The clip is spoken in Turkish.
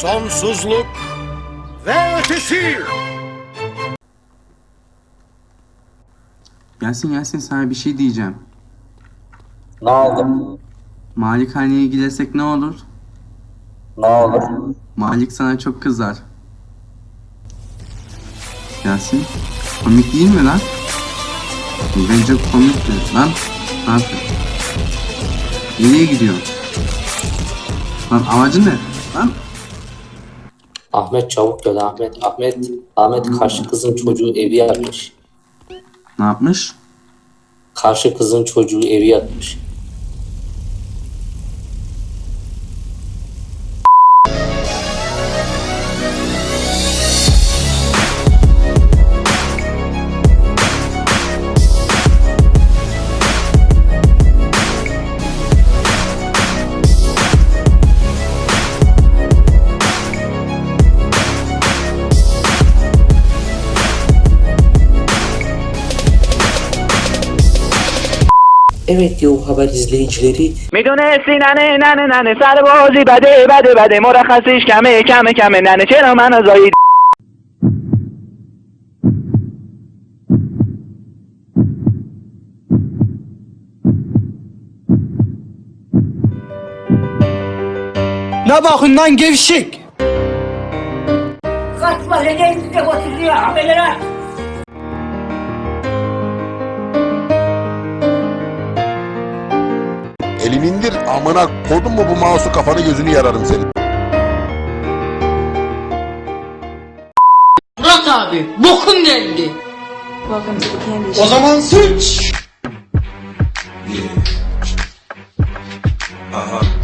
sonsuzluk ve ötesi. Yasin Yasin sana bir şey diyeceğim. Ne oldu? Malikhaneye gidersek ne olur? Ne olur? Malik sana çok kızar. Yasin komik değil mi lan? Bence komikti. Lan ne yapıyorsun? Nereye gidiyorsun? Lan amacın ne? Lan Ahmet çabuk gel Ahmet. Ahmet, Ahmet karşı kızın çocuğu evi yakmış. ne yapmış? Karşı kızın çocuğu evi yakmış. Evet Yahu Haber izleyicileri می‌دونستی ننه ننه ننه سر بازی بده بده بده مرخصیش کمه کمه کمه ننه چرا منو زایید Ne bakın lan gevşek. Kaçma ne size batırıyor haberlere. Elini indir amına kodun mu bu mouse'u kafanı gözünü yararım senin. Murat abi bokum geldi. O zaman sıç. Aha.